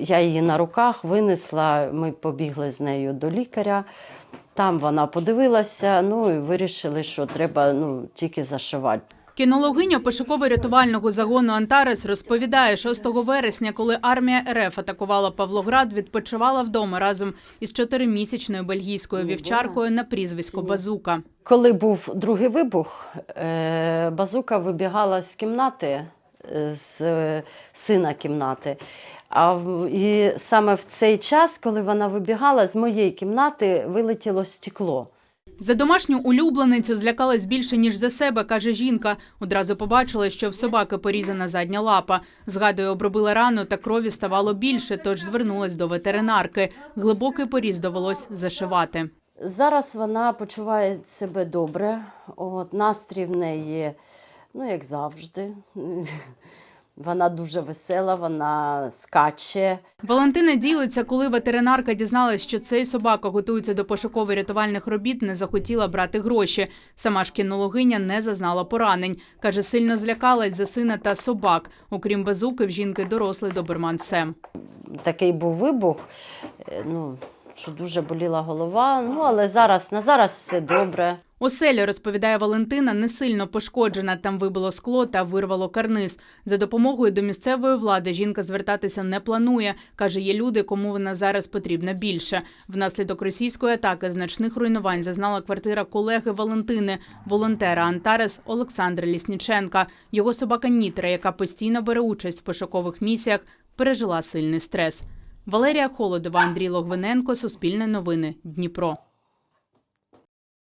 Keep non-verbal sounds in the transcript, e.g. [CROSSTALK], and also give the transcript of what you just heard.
я її на руках винесла, ми побігли з нею до лікаря. Там вона подивилася, ну і вирішили, що треба ну, тільки зашивати. Кінологиня пошуково-рятувального загону Антарес розповідає, 6 вересня, коли армія РФ атакувала Павлоград, відпочивала вдома разом із чотиримісячною бельгійською вівчаркою на прізвисько Базука. Коли був другий вибух, е, базука вибігала з кімнати, з е, сина кімнати. А і саме в цей час, коли вона вибігала, з моєї кімнати вилетіло стекло. За домашню улюбленицю злякалась більше ніж за себе, каже жінка. Одразу побачила, що в собаки порізана задня лапа. Згадує, обробила рану та крові ставало більше, тож звернулась до ветеринарки. Глибокий поріз довелось зашивати. Зараз вона почуває себе добре. От, настрій в неї, ну, як завжди. [LAUGHS] Вона дуже весела, вона скаче. Валентина ділиться, коли ветеринарка дізналась, що цей собака готується до пошуково-рятувальних робіт, не захотіла брати гроші. Сама ж кінологиня не зазнала поранень. Каже, сильно злякалась за сина та собак. Окрім базуки, в жінки дорослий доберман Сем. Такий був вибух, е, ну, що дуже боліла голова. Ну, але зараз, на зараз все добре. Оселя, розповідає Валентина, не сильно пошкоджена. Там вибило скло та вирвало карниз. За допомогою до місцевої влади жінка звертатися не планує. Каже, є люди, кому вона зараз потрібна більше. Внаслідок російської атаки значних руйнувань зазнала квартира колеги Валентини, волонтера Антарес Олександра Лісніченка. Його собака Нітра, яка постійно бере участь в пошукових місіях, пережила сильний стрес. Валерія Холодова, Андрій Логвиненко, Суспільне новини, Дніпро.